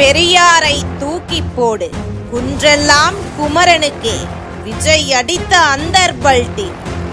பெரியாரை தூக்கி போடு. குன்றெல்லாம் குமரனுக்கே. விஜய் அடித்த அந்தர்பல்டி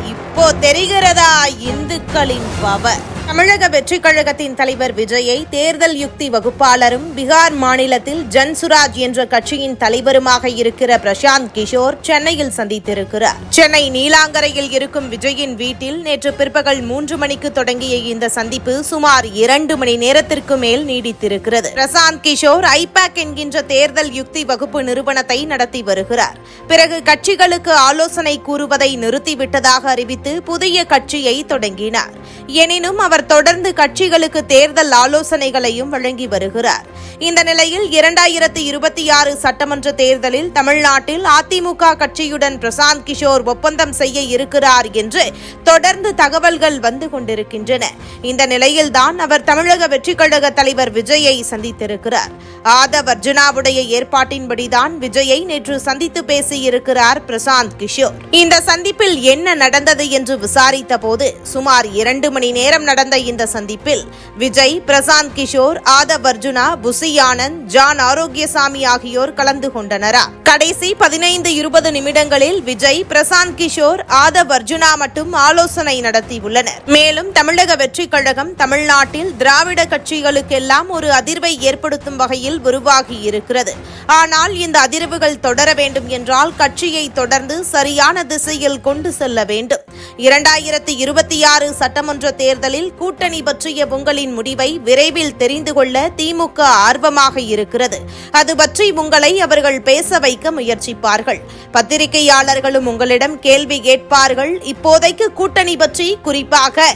இப்போ தெரிகிறதா இந்துக்களின் பவர் தமிழக வெற்றிக் கழகத்தின் தலைவர் விஜயை தேர்தல் யுக்தி வகுப்பாளரும் பீகார் மாநிலத்தில் ஜன்சுராஜ் என்ற கட்சியின் தலைவருமாக இருக்கிற பிரசாந்த் கிஷோர் சென்னையில் சந்தித்திருக்கிறார். சென்னை நீலாங்கரையில் இருக்கும் விஜயின் வீட்டில் நேற்று பிற்பகல் மூன்று மணிக்கு தொடங்கிய இந்த சந்திப்பு சுமார் இரண்டு மணி நேரத்திற்கு மேல் நீடித்திருக்கிறது. பிரசாந்த் கிஷோர் ஐபேக் என்கின்ற தேர்தல் யுக்தி வகுப்பு நிறுவனத்தை நடத்தி வருகிறார். பிறகு கட்சிகளுக்கு ஆலோசனை கூறுவதை நிறுத்திவிட்டதாக அறிவித்து புதிய கட்சியை தொடங்கினார். எனினும் அவர் அவர் தொடர்ந்து கட்சிகளுக்கு தேர்தல் ஆலோசனைகளையும் வழங்கி வருகிறார். இந்த நிலையில் இரண்டாயிரத்து இருபத்தி ஆறு சட்டமன்ற தேர்தலில் தமிழ்நாட்டில் அதிமுக கட்சியுடன் பிரசாந்த் கிஷோர் ஒப்பந்தம் செய்ய இருக்கிறார் என்று தொடர்ந்து தகவல்கள் வந்து கொண்டிருக்கின்றன. இந்த நிலையில்தான் அவர் தமிழக வெற்றிக்கழக தலைவர் விஜயை சந்தித்திருக்கிறார். ஆதவ் அர்ஜுனாவுடைய ஏற்பாட்டின்படிதான் விஜயை நேற்று சந்தித்து பேசியிருக்கிறார் பிரசாந்த் கிஷோர். இந்த சந்திப்பில் என்ன நடந்தது என்று விசாரித்த போது சுமார் இரண்டு மணி நேரம் நடந்த இந்த சந்திப்பில் விஜய் பிரசாந்த் கிஷோர் ஆதவ் அர்ஜுனா புசி ஆனந்த் ஜான் ஆரோக்கியசாமி ஆகியோர் கலந்து கொண்டனரா? கடைசி பதினைந்து இருபது நிமிடங்களில் விஜய் பிரசாந்த் கிஷோர் ஆதவ் அர்ஜுனா மட்டும் ஆலோசனை நடத்தியுள்ளனர் மேலும் தமிழக வெற்றிக் கழகம் தமிழ்நாட்டில் திராவிட கட்சிகளுக்கெல்லாம் ஒரு அதிர்வை ஏற்படுத்தும் வகையில் உருவாகி இருக்கிறது. ஆனால் இந்த அதிர்வுகள் தொடர வேண்டும் என்றால் கட்சியை தொடர்ந்து சரியான திசையில் கொண்டு செல்ல வேண்டும். இரண்டாயிரத்தி இருபத்தி ஆறு சட்டமன்ற தேர்தலில் கூட்டணி பற்றிய உங்களின் முடிவை விரைவில் தெரிந்து கொள்ள திமுக ஆர்வமாக இருக்கிறது. அது பற்றி உங்களை அவர்கள் பேச வைக்க முயற்சிப்பார்கள். பத்திரிகையாளர்களும் உங்களிடம் கேள்வி கேட்பார்கள். இப்போதைக்கு கூட்டணி பற்றி குறிப்பாக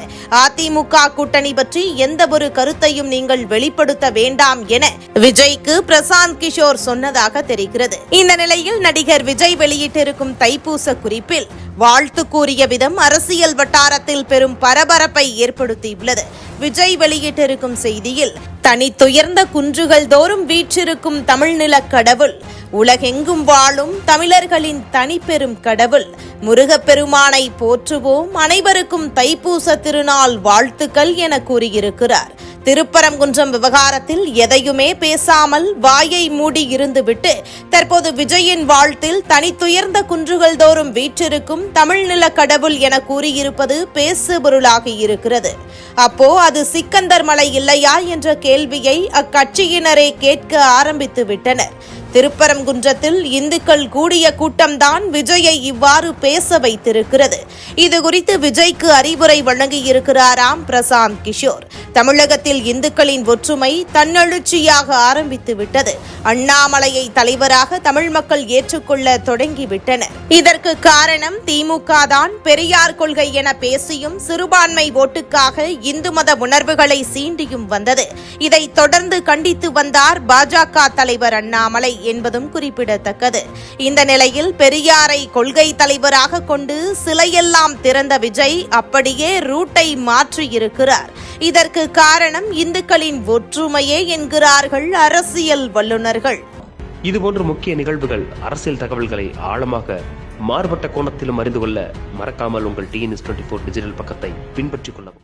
அதிமுக கூட்டணி பற்றி எந்த ஒரு கருத்தையும் நீங்கள் வெளிப்படுத்த வேண்டாம் என விஜய்க்கு பிரசாந்த் கிஷோர் சொன்னதாக தெரிகிறது. இந்த நிலையில் நடிகர் விஜய் வெளியிட்டிருக்கும் தைப்பூச குறிப்பில் வாழ்த்து கூறிய விதம் அரசியல் வட்டாரத்தில் பெரும் பரபரப்பை ஏற்படுத்தியுள்ளது. விஜய் வெளியிட்டிருக்கும் செய்தியில் தனித்துயர்ந்த குன்றுகள் தோறும் வீற்றிருக்கும் தமிழ்நில கடவுள். உலகெங்கும் வாழும் தமிழர்களின் தனிப்பெரும் கடவுள். முருகப்பெருமானை போற்றுவோம். அனைவருக்கும் தைப்பூச திருநாள் வாழ்த்துக்கள் என கூறியிருக்கிறார். திருப்பரங்குன்றம் விவகாரத்தில் எதையுமே பேசாமல் வாயை மூடி இருந்துவிட்டு தற்போது விஜயின் வாழ்த்தில் தனித்துயர்ந்த குன்றுகள் தோறும் வீற்றிருக்கும் தமிழ்நில கடவுள் என கூறியிருப்பது பேசுபொருளாகி இருக்கிறது. அப்போ அது சிக்கந்தர் மலை இல்லையா என்ற கேள்வியை அக்கட்சியினரே கேட்க ஆரம்பித்து விட்டனர் திருப்பரங்குன்றத்தில் இந்துக்கள் கூடிய கூட்டம்தான் விஜயை இவ்வாறு பேச வைத்திருக்கிறது. இது குறித்து விஜய்க்கு அறிவுரை வழங்கியிருக்கிறாராம் பிரசாந்த் கிஷோர். தமிழகத்தில் இந்துக்களின் ஒற்றுமை தன்னெழுச்சியாக ஆரம்பித்து விட்டது அண்ணாமலையை தலைவராக தமிழ் மக்கள் ஏற்றுக்கொள்ள தொடங்கிவிட்டனர். இதற்கு காரணம் திமுக தான் பெரியார் கொள்கை என பேசியும் சிறுபான்மை ஓட்டுக்காக இந்து மத உணர்வுகளை சீண்டியும் வந்தது. இதை தொடர்ந்து கண்டித்து வந்தார் பாஜக தலைவர் அண்ணாமலை. என்பதும் குறிப்பிடத்தக்கது. இந்த நிலையில் பெரியாரை கொள்கை தலைவராக கொண்டு சிலையெல்லாம் திறந்த விஜய் அப்படியே ரூட்டை மாற்றியிருக்கிறார். இதற்கு காரணம் இந்துக்களின் ஒற்றுமையே என்கிறார்கள் அரசியல் வல்லுநர்கள். இதுபோன்ற முக்கிய நிகழ்வுகள் அரசியல் தகவல்களை ஆழமாக மாறுபட்ட கோணத்திலும் அறிந்து கொள்ள மறக்காமல் உங்கள் டிஎன்எஸ் டுவெண்ட்டி ஃபோர் டிஜிட்டல் பக்கத்தை பின்பற்றிக் கொள்ளவும்.